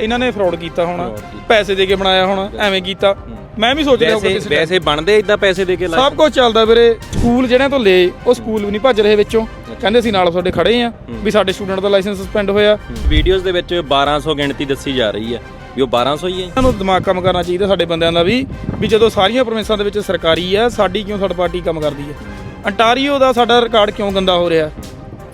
ਇਹਨਾਂ ਨੇ ਫਰਾਡ ਕੀਤਾ ਹੋਣਾ। ਪੈਸੇ ਦੇ ਕੇ ਬਣਾਇਆ ਹੋਣਾ ਐਵੇਂ ਕੀਤਾ। ਮੈਂ ਵੀ ਸੋਚ ਰਿਹਾ ਹੋਊਗਾ ਕਿਸੇ। ਵੈਸੇ ਬਣਦੇ ਇਦਾਂ ਪੈਸੇ ਦੇ ਕੇ ਲਾਏ? ਸਭ ਕੁਝ ਚੱਲਦਾ ਵੀਰੇ। ਸਕੂਲ ਜਿਹੜਿਆਂ ਤੋਂ ਲਏ ਉਹ ਸਕੂਲ ਵੀ ਨਹੀਂ ਭੱਜ ਰਹੇ ਵਿੱਚੋਂ। ਕਹਿੰਦੇ ਅਸੀਂ ਨਾਲ ਤੁਹਾਡੇ ਖੜੇ ਆ ਵੀ ਸਾਡੇ ਸਟੂਡੈਂਟ ਦਾ ਲਾਇਸੈਂਸ ਸਸਪੈਂਡ ਹੋਇਆ। ਵੀਡੀਓਜ਼ ਦੇ ਵਿੱਚ 1200 ਗਿਣਤੀ ਦੱਸੀ ਜਾ ਰਹੀ ਹੈ ਵੀ ਉਹ 1200 ਹੀ ਹੈ। ਇਹਨਾਂ ਨੂੰ ਦਿਮਾਗ ਕੰਮ ਕਰਨਾ ਚਾਹੀਦਾ ਸਾਡੇ ਬੰਦਿਆਂ ਦਾ ਵੀ ਵੀ ਜਦੋਂ ਸਾਰੀਆਂ ਪ੍ਰੋਵਿੰਸਾਂ ਦੇ ਵਿੱਚ ਸਰਕਾਰੀ ਆ ਸਾਡੀ ਕਿਉਂ ਥਰਡ ਪਾਰਟੀ ਕੰਮ ਕਰਦੀ ਹੈ? ਅੰਟਾਰੀਓ ਦਾ ਸਾਡਾ ਰਿਕਾਰਡ ਕਿਉਂ ਗੰਦਾ ਹੋ ਰਿਹਾ?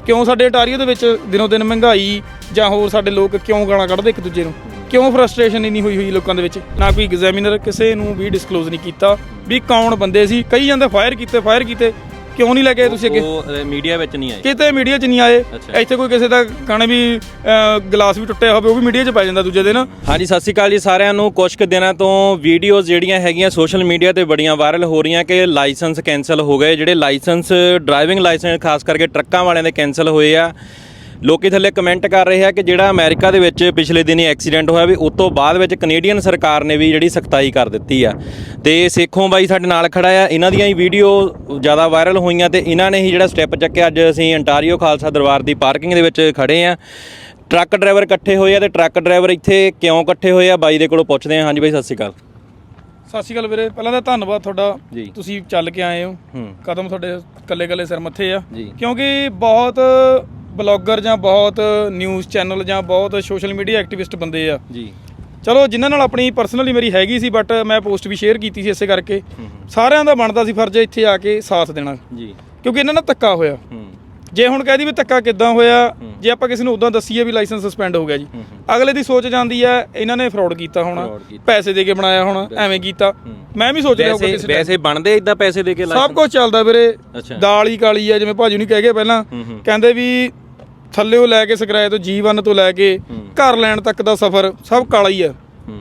ਕਿਉਂ ਸਾਡੇ ਅੰਟਾਰੀਓ ਦੇ ਵਿੱਚ ਦਿਨੋਂ ਦਿਨ ਮਹਿੰਗਾਈ ਜਾਂ ਹੋਰ ਸਾਡੇ ਲੋਕ ਕਿਉਂ ਗਾਲਾਂ ਕੱਢਦੇ ਇੱਕ ਦੂਜੇ ਨੂੰ? ਕਿਉਂ ਫਰਸਟ੍ਰੇਸ਼ਨ ਇੰਨੀ ਹੋਈ ਹੋਈ ਲੋਕਾਂ ਦੇ ਵਿੱਚ? ਨਾ ਕੋਈ ਐਗਜ਼ਾਮੀਨਰ ਕਿਸੇ ਨੂੰ ਵੀ ਡਿਸਕਲੋਜ਼ ਨਹੀਂ ਕੀਤਾ ਵੀ ਕੌਣ ਬੰਦੇ ਸੀ। ਕਈ ਜਾਂਦੇ ਫਾਇਰ ਕੀਤੇ ਫਾਇਰ ਕੀਤੇ। ਕਿਉਂ ਨਹੀਂ ਲੈ ਕੇ ਆਏ ਤੁਸੀਂ ਅੱਗੇ? ਉਹ ਮੀਡੀਆ ਵਿੱਚ ਨਹੀਂ ਆਏ। ਕਿਤੇ ਮੀਡੀਆ 'ਚ ਨਹੀਂ ਆਏ। ਅੱਛਾ। ਇੱਥੇ ਕੋਈ ਕਿਸੇ ਦਾ ਕਹਣੇ ਵੀ ਅਹ, ਗਲਾਸ ਵੀ ਟੁੱਟਿਆ ਹੋਵੇ ਉਹ ਵੀ ਮੀਡੀਆ 'ਚ ਪੈ ਜਾਂਦਾ ਦੂਜੇ ਦਿਨ। ਹਾਂਜੀ ਸਤਿ ਸ਼੍ਰੀ ਅਕਾਲ ਜੀ ਸਾਰਿਆਂ ਨੂੰ। ਕੁਝ ਕੁ ਦਿਨਾਂ ਤੋਂ ਵੀਡੀਓਜ਼ ਜਿਹੜੀਆਂ ਹੈਗੀਆਂ ਸੋਸ਼ਲ ਮੀਡੀਆ ਤੇ ਬੜੀਆਂ ਵਾਇਰਲ ਹੋ ਰਹੀਆਂ ਕਿ ਲਾਇਸੈਂਸ ਕੈਨਸਲ ਹੋ ਗਏ। ਜਿਹੜੇ ਲਾਇਸੈਂਸ ਡਰਾਈਵਿੰਗ ਲਾਇਸੈਂਸ ਖਾਸ ਕਰਕੇ ਟਰੱਕਾਂ ਵਾਲਿਆਂ ਦੇ ਕੈਨਸਲ ਹੋਏ ਆ। ਲੋਕੀ ਥੱਲੇ ਕਮੈਂਟ ਕਰ ਰਹੇ ਆ ਕਿ ਜਿਹੜਾ ਅਮਰੀਕਾ ਦੇ ਵਿੱਚ ਪਿਛਲੇ ਦਿਨੀ ਐਕਸੀਡੈਂਟ ਹੋਇਆ ਵੀ ਉਸ ਤੋਂ ਬਾਅਦ ਵਿੱਚ ਕੈਨੇਡੀਅਨ ਸਰਕਾਰ ਨੇ ਵੀ ਜਿਹੜੀ ਸਖਤਾਈ ਕਰ ਦਿੱਤੀ ਆ। ਤੇ ਸੇਖੋਂ ਬਾਈ ਸਾਡੇ ਨਾਲ ਖੜਾ ਆ ਇਹਨਾਂ ਦੀਆਂ ਹੀ ਵੀਡੀਓ ਜ਼ਿਆਦਾ ਵਾਇਰਲ ਹੋਈਆਂ ਤੇ ਇਹਨਾਂ ਨੇ ਹੀ ਜਿਹੜਾ ਸਟੈਪ ਚੱਕਿਆ ਅੱਜ ਅਸੀਂ ਅੰਟਾਰੀਓ ਖਾਲਸਾ ਦਰਬਾਰ ਦੀ ਪਾਰਕਿੰਗ ਦੇ ਵਿੱਚ ਖੜੇ ਆ। ਟਰੱਕ ਡਰਾਈਵਰ ਇਕੱਠੇ ਹੋਏ ਆ ਤੇ ਟਰੱਕ ਡਰਾਈਵਰ ਇੱਥੇ ਕਿਉਂ ਇਕੱਠੇ ਹੋਏ ਆ ਬਾਈ ਦੇ ਕੋਲੋਂ ਪੁੱਛਦੇ ਆ। ਹਾਂਜੀ ਬਾਈ ਸਤਿ ਸ਼੍ਰੀ ਅਕਾਲ। ਸਤਿ ਸ਼੍ਰੀ ਅਕਾਲ ਵੀਰੇ ਪਹਿਲਾਂ ਤਾਂ ਧੰਨਵਾਦ ਤੁਹਾਡਾ। ਤੁਸੀਂ ਚੱਲ ਕੇ ਆਏ ਹੋ। ਕਦਮ ਤੁਹਾਡੇ ਕੱਲੇ ਕੱਲੇ ਸਿਰ ਮੱਥੇ ਆ। ਕਿਉਂਕਿ ਬਹੁਤ ਬਲੌਗਰ ਜਾਂ ਬਹੁਤ ਨਿਊਜ਼ ਚੈਨਲ ਜਾਂ ਬਹੁਤ ਸੋਸ਼ਲ ਮੀਡੀਆ ਐਕਟਿਵਿਸਟ ਬੰਦੇ ਆ। ਜੀ। ਚਲੋ ਜਿਨ੍ਹਾਂ ਨਾਲ ਆਪਣੀ ਪਰਸਨਲੀ ਮੇਰੀ ਹੈਗੀ ਸੀ ਬਟ ਮੈਂ ਪੋਸਟ ਵੀ ਸ਼ੇਅਰ ਕੀਤੀ ਸੀ ਇਸੇ ਕਰਕੇ। ਸਾਰਿਆਂ ਦਾ ਬਣਦਾ ਸੀ ਫਰਜ਼ ਇੱਥੇ ਆ ਕੇ ਸਾਥ ਦੇਣਾ। ਜੀ। ਕਿਉਂਕਿ ਇਹਨਾਂ ਨਾਲ ਧੱਕਾ ਹੋਇਆ। ਜੇ ਹੁਣ ਕਹਿ ਦੀ ਵੀ ਧੱਕਾ ਕਿੱਦਾਂ ਹੋਇਆ ਜੇ ਆਪਾਂ ਕਿਸੇ ਨੂੰ ਉਦਾਂ ਦੱਸੀਏ ਵੀ ਲਾਇਸੈਂਸ ਸਸਪੈਂਡ ਹੋ ਗਿਆ ਜੀ। ਅਗਲੇ ਦੀ ਸੋਚ ਜਾਂਦੀ ਹੈ ਇਹਨਾਂ ਨੇ ਫਰਾਡ ਕੀਤਾ ਹੋਣਾ। ਪੈਸੇ ਦੇ ਕੇ ਬਣਾਇਆ ਹੋਣਾ ਐਵੇਂ ਕੀਤਾ। ਮੈਂ ਵੀ ਸੋਚ ਰਿਹਾ ਹੋਊਗਾ ਕਿਸੇ। ਵੈਸੇ ਬਣਦੇ ਇਦਾਂ ਪੈਸੇ ਦੇ ਕੇ ਸਭ ਕੁਝ ਚੱਲਦਾ ਵੀਰੇ। ਦਾਲ ਹੀ ਕਾਲੀ ਆ ਜਿਵੇਂ ਭਾਜੀ ਨੂੰ ਕਹਿ ਗਏ ਪਹਿਲਾਂ। ਕਹਿੰਦੇ ਵੀ ਥੱਲੇੋਂ ਲੈ ਕੇ ਸਕਰਾਏ ਤੋਂ ਜੀਵਨ ਤੋਂ ਲੈ ਕੇ ਘਰ ਲੈਣ ਤੱਕ ਦਾ ਸਫ਼ਰ ਸਭ ਕਾਲਾ ਹੀ ਆ। ਹੂੰ।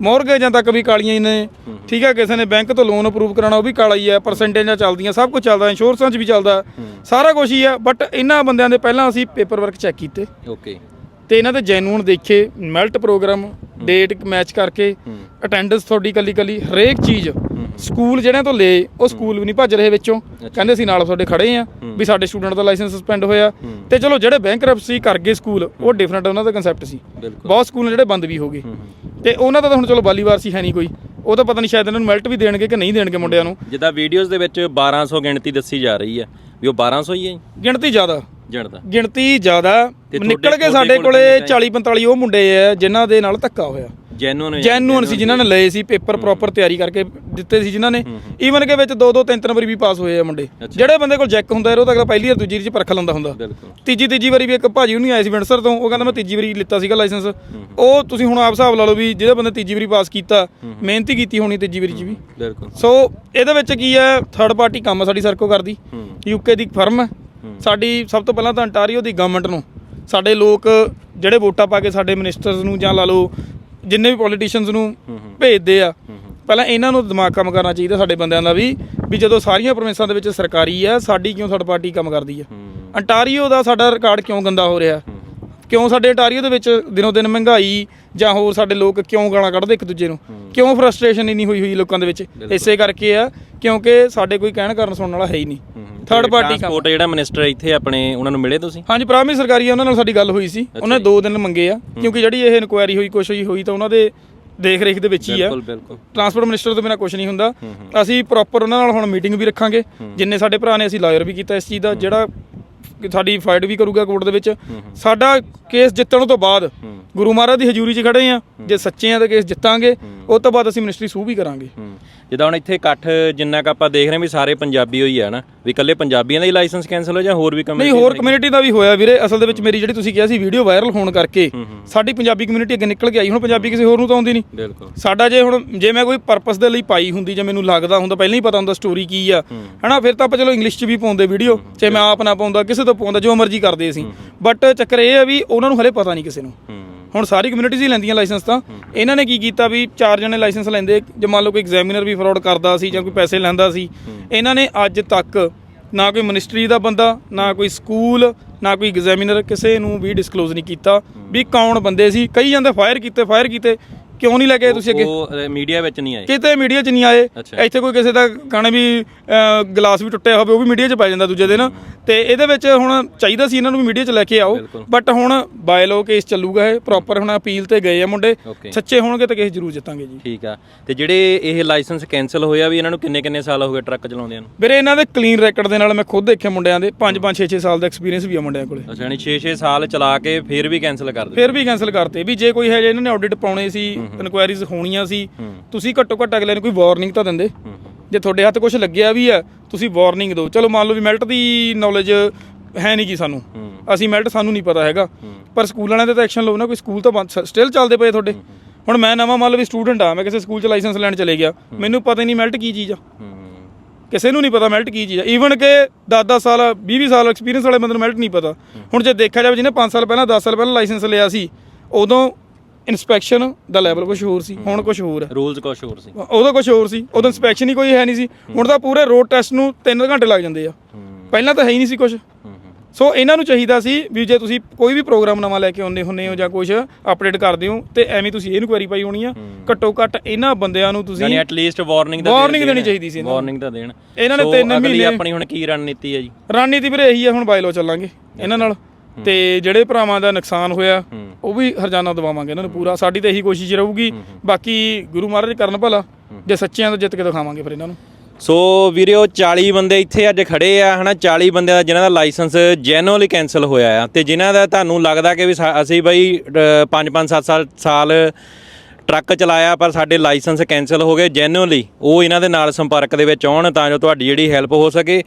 ਮੋਰਗੇਜਾਂ ਤੱਕ ਵੀ ਕਾਲੀਆਂ ਹੀ ਨੇ। ਠੀਕ ਹੈ ਕਿਸੇ ਨੇ ਬੈਂਕ ਤੋਂ ਲੋਨ ਅਪਰੂਵ ਕਰਾਉਣਾ ਉਹ ਵੀ ਕਾਲਾ ਹੀ ਹੈ ਪਰਸੈਂਟੇਜਾਂ ਚੱਲਦੀਆਂ ਸਭ ਕੁਝ ਚੱਲਦਾ ਇੰਸ਼ੋਰੈਂਸਾਂ 'ਚ ਵੀ ਚੱਲਦਾ। ਸਾਰਾ ਕੁਝ ਹੀ ਹੈ ਬਟ ਇਹਨਾਂ ਬੰਦਿਆਂ ਦੇ ਪਹਿਲਾਂ ਅਸੀਂ ਪੇਪਰ ਵਰਕ ਚੈੱਕ ਕੀਤੇ। ਓਕੇ ਤੇ ਇਹਨਾਂ ਦੇ ਜੈਨੂਨ ਦੇਖੇ ਮੈਲਟ ਪ੍ਰੋਗਰਾਮ ਡੇਟ ਮੈਚ ਕਰਕੇ। ਅਟੈਂਡੈਂਸ ਤੁਹਾਡੀ ਕੱਲੀ ਕੱਲੀ ਹਰੇਕ ਚੀਜ਼ ਸਕੂਲ ਜਿਹੜਿਆਂ ਤੋਂ ਲਏ ਉਹ ਸਕੂਲ ਵੀ ਨਹੀਂ ਭੱਜ ਰਹੇ ਵਿੱਚੋਂ। ਕਹਿੰਦੇ ਅਸੀਂ ਨਾਲ ਤੁਹਾਡੇ ਖੜੇ ਆ ਵੀ ਸਾਡੇ ਸਟੂਡੈਂਟ ਦਾ ਲਾਇਸੈਂਸ ਸਸਪੈਂਡ ਹੋਇਆ। ਤੇ ਚਲੋ ਜਿਹੜੇ ਬੈਂਕਰਪਸੀ ਕਰ ਗਏ ਸਕੂਲ ਉਹ ਡਿਫਰੈਂਟ ਉਹਨਾਂ ਦਾ ਕਨਸੈਪਟ ਸੀ। ਬਹੁਤ ਸਕੂਲ ਜਿਹੜੇ ਬੰਦ ਵੀ ਹੋ ਗਏ। ਤੇ ਉਹਨਾਂ ਦਾ ਤਾਂ ਹੁਣ ਚਲੋ ਬਾਲੀਵਾਰ ਸੀ ਹੈ ਨਹੀਂ ਕੋਈ। ਉਹ ਤਾਂ ਪਤਾ ਨਹੀਂ ਸ਼ਾਇਦ ਇਹਨਾਂ ਨੂੰ ਮੈਲਟ ਵੀ ਦੇਣਗੇ ਕਿ ਨਹੀਂ ਦੇਣਗੇ ਮੁੰਡਿਆਂ ਨੂੰ। ਜਿੱਦਾਂ ਵੀਡੀਓਜ਼ ਦੇ ਵਿੱਚ 1200 ਗਿਣਤੀ ਦੱਸੀ ਜਾ ਰਹੀ ਹੈ। ਵੀ ਉਹ 1200 ਹੀ ਹੈ ਗਿਣਤੀ ਜ਼ਿਆਦਾ। ਜਣਦਾ ਗਿਣਤੀ ਜ਼ਿਆਦਾ। ਨਿਕਲ ਕੇ ਸਾਡੇ ਕੋਲ ਕੋਲੇ ਕਿੰਨੇ 40 45 ਉਹ ਮੁੰਡੇ ਆ ਜਿਨ੍ਹਾਂ ਦੇ ਨਾਲ ਧੱਕਾ ਹੋਇਆ। ਜੈਨੂਨ ਜੈਨੂਨ ਸੀ ਜਿਨ੍ਹਾਂ ਨੇ ਲਏ ਸੀ ਪੇਪਰ ਪ੍ਰੋਪਰ ਤਿਆਰੀ ਕਰਕੇ ਦਿੱਤੇ ਸੀ ਜਿਨ੍ਹਾਂ ਨੇ ਈਵਨ ਕੇ ਵਿੱਚ ਦੋ ਦੋ ਤਿੰਨ ਤਿੰਨ ਵਾਰੀ ਵੀ ਪਾਸ ਹੋਏ ਆ ਮੁੰਡੇ। ਜਿਹੜੇ ਬੰਦੇ ਕੋਲ ਜੈਕ ਹੁੰਦਾ ਯਾਰ ਉਹ ਤਾਂ ਅਗਲਾ ਪਹਿਲੀ ਵਾਰ ਦੂਜੀ ਵਾਰ ਚ ਪਰਖ ਲੈਂਦਾ ਹੁੰਦਾ। ਤੀਜੀ ਤੀਜੀ ਵਾਰੀ ਵੀ ਇੱਕ ਭਾਜੀ ਉਹਨੂੰ ਆਏ ਸੀ ਵਿੰਡਸਰ ਤੋਂ ਉਹ ਕਹਿੰਦਾ ਮੈਂ ਤੀਜੀ ਵਾਰੀ ਲਿੱਤਾ ਸੀਗਾ ਲਾਇਸੈਂਸ ਉਹ ਤੁਸੀਂ ਹੁਣ ਆਪ ਹਿਸਾਬ ਲਾ ਲਓ ਵੀ ਜਿਹੜੇ ਬੰਦੇ ਤੀਜੀ ਵਾਰੀ ਪਾਸ ਕੀਤਾ ਮਿਹਨਤੀ ਕੀਤੀ ਹੋਣੀ ਤੀਜੀ ਵਾਰੀ ਚ ਵੀ। ਬਿਲਕੁਲ। ਸੋ ਇਹਦੇ ਵਿੱਚ ਕੀ ਹੈ ਥਰਡ ਪਾਰਟੀ ਕੰਮ ਸਾਡੀ ਸਰਕੋ ਕਰਦੀ। ਯੂਕੇ ਦੀ ਫਰਮ ਹੈ। ਸਾਡੀ ਸਭ ਤੋਂ ਪਹਿਲਾਂ ਤਾਂ ਅੰਟਾਰੀਓ ਦੀ ਗਵਰਨਮੈਂਟ ਨੂੰ। ਸਾਡੇ ਲੋਕ ਜਿਹੜੇ ਵੋਟਾਂ ਪਾ ਕੇ ਸਾਡੇ ਮਿਨਿਸਟਰਸ ਨੂੰ ਜਾਂ ਲਾ ਲਓ ਜਿੰਨੇ ਵੀ ਪੋਲੀਟੀਸ਼ੀਅਨਸ ਨੂੰ ਭੇਜਦੇ ਆ ਪਹਿਲਾਂ ਇਹਨਾਂ ਨੂੰ ਦਿਮਾਗ ਕੰਮ ਕਰਨਾ ਚਾਹੀਦਾ ਸਾਡੇ ਬੰਦਿਆਂ ਦਾ ਵੀ ਵੀ ਜਦੋਂ ਸਾਰੀਆਂ ਪ੍ਰੋਵਿੰਸਾਂ ਦੇ ਵਿੱਚ ਸਰਕਾਰੀ ਆ ਸਾਡੀ ਕਿਉਂ ਥਰਡ ਪਾਰਟੀ ਕੰਮ ਕਰਦੀ ਆ? ਅੰਟਾਰੀਓ ਦਾ ਸਾਡਾ ਰਿਕਾਰਡ ਕਿਉਂ ਗੰਦਾ ਹੋ ਰਿਹਾ? ਕਿਉਂ ਸਾਡੇ ਅੰਟਾਰੀਓ ਦੇ ਵਿੱਚ ਦਿਨੋਂ ਦਿਨ ਮਹਿੰਗਾਈ ਜਾਂ ਹੋਰ ਸਾਡੇ ਲੋਕ ਕਿਉਂ ਗਾਲਾਂ ਕੱਢਦੇ ਇੱਕ ਦੂਜੇ ਨੂੰ? ਕਿਉਂ ਫਰਸਟ੍ਰੇਸ਼ਨ ਇੰਨੀ ਹੋਈ ਹੋਈ ਲੋਕਾਂ ਦੇ ਵਿੱਚ? ਇਸੇ ਕਰਕੇ ਆ ਕਿਉਂਕਿ ਸਾਡੇ ਕੋਈ ਕਹਿਣ ਕਰਨ ਸੁਣਨ ਵਾਲਾ ਹੈ ਹੀ ਨਹੀਂ। ਥਰਡ ਪਾਰਟੀ ਕੰਮ। ਟਰਾਂਸਪੋਰਟ ਜਿਹੜਾ ਮਿਨਿਸਟਰ ਇੱਥੇ ਆਪਣੇ ਉਹਨਾਂ ਨੂੰ ਮਿਲੇ ਤੁਸੀਂ? ਹਾਂਜੀ ਪ੍ਰਾਇਮਰੀ ਸਰਕਾਰੀ ਆ, ਉਹਨਾਂ ਨਾਲ ਸਾਡੀ ਗੱਲ ਹੋਈ ਸੀ। ਉਹਨੇ 2 ਦਿਨ ਮੰਗੇ ਆ ਕਿਉਂਕਿ ਜਿਹੜੀ ਇਹ ਇਨਕੁਆਇਰੀ ਹੋਈ ਕੁਛ ਹੋਈ ਹੋਈ ਤਾਂ ਉਹਨਾਂ ਦੇ ਦੇਖ ਰੇਖ ਦੇ ਵਿੱਚ ਹੀ ਆ। ਬਿਲਕੁਲ ਬਿਲਕੁਲ। ਟਰਾਂਸਪੋਰਟ ਮਿਨਿਸਟਰ ਤੋਂ ਬਿਨਾ ਕੁਝ ਨਹੀਂ ਹੁੰਦਾ। ਅਸੀਂ ਪ੍ਰੋਪਰ ਉਹਨਾਂ ਨਾਲ ਹੁਣ ਮੀਟਿੰਗ ਵੀ ਰੱਖਾਂਗੇ। ਜਿੰਨੇ ਸਾਡੇ ਭਰਾ ਨੇ ਅਸੀਂ ਲਾਇਰ ਵੀ ਕੀਤਾ ਇਸ ਚੀਜ਼ ਦਾ। ਜਿਹੜਾ ਸਾਡੀ ਫਾਈਟ ਵੀ ਕਰੂਗਾ ਕੋਰਟ ਦੇ ਵਿੱਚ। ਸਾਡਾ ਕੇਸ ਜਿੱਤਣ ਤੋਂ ਬਾਅਦ ਗੁਰੂ ਮਹਾਰਾਜ ਦੀ ਹਜ਼ੂਰੀ 'ਚ ਖੜੇ ਆ ਜੇ ਸੱਚੇ ਆ ਤਾਂ ਕੇਸ ਜਿੱਤਾਂਗੇ। ਉਸ ਤੋਂ ਬਾਅਦ ਅਸੀਂ ਮਿਨਿਸਟਰੀ ਸੂ ਵੀ ਕਰਾਂਗੇ। ਜਿੱਦਾਂ ਹੁਣ ਇੱਥੇ ਇਕੱਠ ਜਿੰਨਾ ਕ ਆਪਾਂ ਦੇਖ ਰਹੇ ਵੀ ਸਾਰੇ ਪੰਜਾਬੀ ਹੋਈ ਆ ਨਾ ਵੀ ਇਕੱਲੇ ਪੰਜਾਬੀਆਂ ਦਾ ਹੀ ਲਾਇਸੈਂਸ ਕੈਨਸਲ ਹੋ ਜਾਂ ਹੋਰ ਵੀ ਨਹੀਂ ਕਮਿਊਨਿਟੀ ਹੋਰ ਕਮਿਊਨਿਟੀ ਦਾ ਵੀ ਹੋਇਆ ਵੀਰੇ। ਅਸਲ ਦੇ ਵਿੱਚ ਮੇਰੀ ਜਿਹੜੀ ਤੁਸੀਂ ਕਿਹਾ ਸੀ ਵੀਡੀਓ ਵਾਇਰਲ ਹੋਣ ਕਰਕੇ ਸਾਡੀ ਪੰਜਾਬੀ ਕਮਿਊਨਿਟੀ ਅੱਗੇ ਨਿਕਲ ਕੇ ਆਈ। ਹੁਣ ਪੰਜਾਬੀ ਕਿਸੇ ਹੋਰ ਨੂੰ ਤਾਂ ਆਉਂਦੀ ਨਹੀਂ। ਬਿਲਕੁਲ। ਸਾਡਾ ਜੇ ਹੁਣ ਜੇ ਮੈਂ ਕੋਈ ਪਰਪਸ ਦੇ ਲਈ ਪਾਈ ਹੁੰਦੀ ਜਾਂ ਮੈਨੂੰ ਲੱਗਦਾ ਹੁੰਦਾ ਪਹਿਲਾਂ ਹੀ ਪਤਾ ਹੁੰਦਾ ਸਟੋਰੀ ਕੀ ਆ। ਹਨਾ ਫਿਰ ਤਾਂ ਆਪਾਂ ਚਲੋ ਇੰਗਲਿਸ਼ 'ਚ ਵੀ ਪਾਉਂਦੇ ਵੀਡੀਓ ਚਾਹੇ ਮੈਂ ਆਪ ਨਾ ਪਾਉਂਦਾ ਕਿਸੇ ਤੋਂ ਪਾਉਂਦਾ ਜੋ ਮਰਜ਼ੀ ਕਰਦੇ ਅਸੀਂ। ਬਟ ਚੱਕਰ ਇਹ ਆ ਵੀ ਉਹਨਾਂ ਨੂੰ ਹਲੇ ਪਤਾ ਨਹੀਂ ਕਿਸੇ ਨੂੰ। ਹੁਣ ਸਾਰੀ ਕਮਿਊਨਿਟੀਜ਼ ਹੀ ਲੈਂਦੀਆਂ ਲਾਇਸੈਂਸ ਤਾਂ। ਇਹਨਾਂ ਨੇ ਕੀ ਕੀਤਾ ਵੀ ਚਾਰ ਜਣੇ ਲਾਇਸੈਂਸ ਲੈਂਦੇ ਜੇ ਮੰਨ ਲਓ ਕੋਈ ਐਗਜ਼ਾਮੀਨਰ ਵੀ ਫਰਾਡ ਕਰਦਾ ਸੀ ਜਾਂ ਕੋਈ ਪੈਸੇ ਲੈਂਦਾ ਸੀ ਇਹਨਾਂ ਨੇ ਅੱਜ ਤੱਕ ਨਾ ਕੋਈ ਮਿਨਿਸਟਰੀ ਦਾ ਬੰਦਾ ਨਾ ਕੋਈ ਸਕੂਲ ਨਾ ਕੋਈ ਐਗਜ਼ਾਮੀਨਰ ਕਿਸੇ ਨੂੰ ਵੀ ਡਿਸਕਲੋਜ਼ ਨਹੀਂ ਕੀਤਾ। ਵੀ ਕੌਣ ਬੰਦੇ ਸੀ? ਕਈ ਜਾਂਦੇ ਫਾਇਰ ਕੀਤੇ ਫਾਇਰ ਕੀਤੇ। ਕਿਉਂ ਨਹੀਂ ਲੈ ਕੇ ਆਏ ਤੁਸੀਂ ਅੱਗੇ? ਉਹ ਮੀਡੀਆ ਵਿੱਚ ਨਹੀਂ ਆਏ। ਕਿਤੇ ਮੀਡੀਆ 'ਚ ਨਹੀਂ ਆਏ? ਅੱਛਾ। ਇੱਥੇ ਕੋਈ ਕਿਸੇ ਦਾ ਕਹਣੇ ਵੀ ਗਲਾਸ ਵੀ ਟੁੱਟਿਆ ਹੋਵੇ ਉਹ ਵੀ ਮੀਡੀਆ 'ਚ ਪੈ ਜਾਂਦਾ ਦੂਜੇ ਦਿਨ। ਤੇ ਇਹਦੇ ਵਿੱਚ ਹੁਣ ਚਾਹੀਦਾ ਸੀ ਇਹਨਾਂ ਨੂੰ ਵੀ ਮੀਡੀਆ 'ਚ ਲੈ ਕੇ ਆਓ। ਬਿਲਕੁਲ। ਬਟ ਹੁਣ ਬਾਇਲੋ ਕੇਸ ਚੱਲੂਗਾ ਇਹ ਪ੍ਰੋਪਰ ਹੁਣ ਅਪੀਲ ਤੇ ਗਏ ਆ ਮੁੰਡੇ। ਸੱਚੇ ਹੋਣਗੇ ਤਾਂ ਕੇਸ ਜ਼ਰੂਰ ਜਿੱਤਾਂਗੇ ਜੀ। ਠੀਕ ਆ। ਤੇ ਜਿਹੜੇ ਇਹ ਲਾਇਸੈਂਸ ਕੈਨਸਲ ਹੋਇਆ ਵੀ ਇਹਨਾਂ ਨੂੰ ਕਿੰਨੇ ਕਿੰਨੇ ਸਾਲ ਹੋ ਗਏ ਟਰੱਕ ਚਲਾਉਂਦਿਆਂ ਨੂੰ? ਵੀਰੇ ਇਹਨਾਂ ਦੇ ਕਲੀਨ ਰੈਕੋਰਡ ਦੇ ਨਾਲ ਮੈਂ ਖੁਦ ਦੇਖਿਆ ਮੁੰਡਿਆਂ ਦੇ। 5 5 6 6 ਸਾਲ ਦਾ ਐਕਸਪੀਰੀਅੰਸ ਵੀ ਆ ਮੁੰਡਿਆਂ ਕੋਲੇ। ਅੱਛਾ ਯਾਨੀ 6-6 ਸਾਲ ਚਲਾ ਕੇ ਫਿਰ ਵੀ ਕੈਨਸਲ ਕਰ ਦਿੱਤੇ। ਫਿਰ ਵੀ ਕੈਨਸਲ ਕਰਤੇ। ਵੀ ਜੇ ਕੋਈ ਹੈ ਜੇ ਇਹਨਾਂ ਨੇ ਆਡਿਟ ਪਾਉਣੇ ਸੀ ਇਨਕੁਆਇਰੀਜ਼ ਹੋਣੀਆਂ ਸੀ। ਤੁਸੀਂ ਘੱਟੋ ਘੱਟ ਅਗਲੇ ਨੂੰ ਕੋਈ ਵਾਰਨਿੰਗ ਤਾਂ ਦਿੰਦੇ। ਜੇ ਤੁਹਾਡੇ ਹੱਥ ਕੁਝ ਲੱਗਿਆ ਵੀ ਆ ਤੁਸੀਂ ਵਾਰਨਿੰਗ ਦਿਓ। ਚਲੋ ਮੰਨ ਲਓ ਵੀ ਮੈਲਟ ਦੀ ਨੌਲੇਜ ਹੈ ਨਹੀਂ ਕੀ ਸਾਨੂੰ। ਅਸੀਂ ਮੈਲਟ ਸਾਨੂੰ ਨਹੀਂ ਪਤਾ ਹੈਗਾ। ਪਰ ਸਕੂਲ ਵਾਲਿਆਂ ਦੇ ਤਾਂ ਐਕਸ਼ਨ ਲਓ ਨਾ ਕੋਈ ਸਕੂਲ ਤਾਂ ਸਟਿਲ ਚੱਲਦੇ ਪਏ ਤੁਹਾਡੇ। ਹੁਣ ਮੈਂ ਨਵਾਂ ਮੰਨ ਲਓ ਵੀ ਸਟੂਡੈਂਟ ਆ ਮੈਂ ਕਿਸੇ ਸਕੂਲ 'ਚ ਲਾਇਸੈਂਸ ਲੈਣ ਚਲੇ ਗਿਆ। ਮੈਨੂੰ ਪਤਾ ਹੀ ਨਹੀਂ ਮੈਲਟ ਕੀ ਚੀਜ਼ ਆ। ਕਿਸੇ ਨੂੰ ਨਹੀਂ ਪਤਾ ਮੈਲਟ ਕੀ ਚੀਜ਼ ਆ। ਈਵਨ ਕਿ 10-10 ਸਾਲ 20-20 ਸਾਲ ਐਕਸਪੀਰੀਅੰਸ ਵਾਲੇ ਬੰਦੇ ਨੂੰ ਮੈਲਟ ਨਹੀਂ ਪਤਾ। ਹੁਣ ਜੇ ਦੇਖਿਆ ਜਾਵੇ ਜਿਹਨੇ 5 ਸਾਲ ਪਹਿਲਾਂ 10 ਸਾਲ ਪਹਿਲਾਂ ਲਾਇਸੈਂਸ ਲਿਆ ਸੀ ਉਦੋਂ ਇਨਸਪੈਕਸ਼ਨ ਦਾ ਲੈਵਲ ਕੁਝ ਹੋਰ ਸੀ ਹੁਣ ਕੁਝ ਹੋਰ ਹੈ ਰੂਲਸ ਕੁਝ ਹੋਰ ਸੀ। ਉਦੋਂ ਕੁਝ ਹੋਰ ਸੀ ਉਦੋਂ ਇਨਸਪੈਕਸ਼ਨ ਹੀ ਕੋਈ ਹੈ ਨਹੀਂ ਸੀ। ਹੁਣ ਤਾਂ ਪੂਰੇ ਰੋਡ ਟੈਸਟ ਨੂੰ 3 ਘੰਟੇ ਲੱਗ ਜਾਂਦੇ ਆ। ਪਹਿਲਾਂ ਤਾਂ ਹੈ ਹੀ ਨਹੀਂ ਸੀ ਕੁਝ ਸੋ ਇਹਨਾਂ ਨੂੰ ਚਾਹੀਦਾ ਸੀ ਵੀ ਜੇ ਤੁਸੀਂ ਕੋਈ ਵੀ ਪ੍ਰੋਗਰਾਮ ਨਵਾਂ ਲੈ ਕੇ ਆਉਂਦੇ ਹੁੰਦੇ ਹੋ ਜਾਂ ਕੁਝ ਅਪਡੇਟ ਕਰਦੇ ਹੋ ਤੇ ਐਵੇਂ ਤੁਸੀਂ ਇਹ ਇਨਕੁਆਇਰੀ ਪਾਈ ਹੋਣੀ ਆ ਘੱਟੋ ਘੱਟ ਇਹਨਾਂ ਬੰਦਿਆਂ ਨੂੰ ਤੁਸੀਂ ਯਾਨੀ ਐਟ ਲੀਸਟ ਵਾਰਨਿੰਗ ਦਾ Warning ਦੇਣੀ ਚਾਹੀਦੀ ਸੀ। ਵਾਰਨਿੰਗ ਤਾਂ ਦੇਣ। ਇਹਨਾਂ ਨੇ ਸੋ ਤਿੰਨ ਅਗਲੀ ਮਹੀਨੇ- ਆਪਣੀ ਹੁਣ ਕੀ ਰਣਨੀਤੀ ਹੈ ਜੀ? ਰਣਨੀਤੀ ਵੀਰੇ ਇਹੀ ਆ ਹੁਣ ਬਾਇਲੋ ਚੱਲਾਂਗੇ ਇਹਨਾਂ ਨਾਲ। ਤੇ ਜਿਹੜੇ ਭਰਾਵਾਂ ਦਾ ਨੁਕਸਾਨ ਹੋਇਆ ਉਹ ਵੀ ਹਰਜਾਨਾ ਦਵਾਵਾਂਗੇ ਇਹਨਾਂ ਨੂੰ ਪੂਰਾ। ਸਾਡੀ ਤਾਂ ਇਹੀ ਕੋਸ਼ਿਸ਼ ਰਹੂਗੀ। ਬਾਕੀ ਗੁਰੂ ਮਹਾਰਾਜ ਕਰਨ ਭਲਾ ਜੇ ਸੱਚਿਆਂ ਤੋਂ ਜਿੱਤ ਕੇ ਦਿਖਾਵਾਂਗੇ ਫਿਰ ਇਹਨਾਂ ਨੂੰ। ਸੋ ਵੀਰਿਓ 40 ਬੰਦੇ ਇੱਥੇ ਅੱਜ ਖੜੇ ਆ ਹਨਾ? 40 ਬੰਦਿਆਂ ਦਾ ਜਿਨ੍ਹਾਂ ਦਾ ਲਾਇਸੈਂਸ ਜੈਨੂਅਲੀ ਕੈਨਸਲ ਹੋਇਆ ਆ। ਤੇ ਜਿਨ੍ਹਾਂ ਦਾ ਤੁਹਾਨੂੰ ਲੱਗਦਾ ਕਿ ਵੀ ਅਸੀਂ ਬਈ 5-5 7 ਸਾਲ ਸਾਲ ਟਰੱਕ ਚਲਾਇਆ ਪਰ ਸਾਡੇ ਲਾਇਸੈਂਸ ਕੈਨਸਲ ਹੋ ਗਏ ਜੈਨੂਅਲੀ ਉਹ ਇਹਨਾਂ ਦੇ ਨਾਲ ਸੰਪਰਕ ਦੇ ਵਿੱਚ ਆਉਣ ਤਾਂ ਜੋ ਤੁਹਾਡੀ ਜਿਹੜੀ ਹੈਲਪ ਹੋ ਸਕੇ।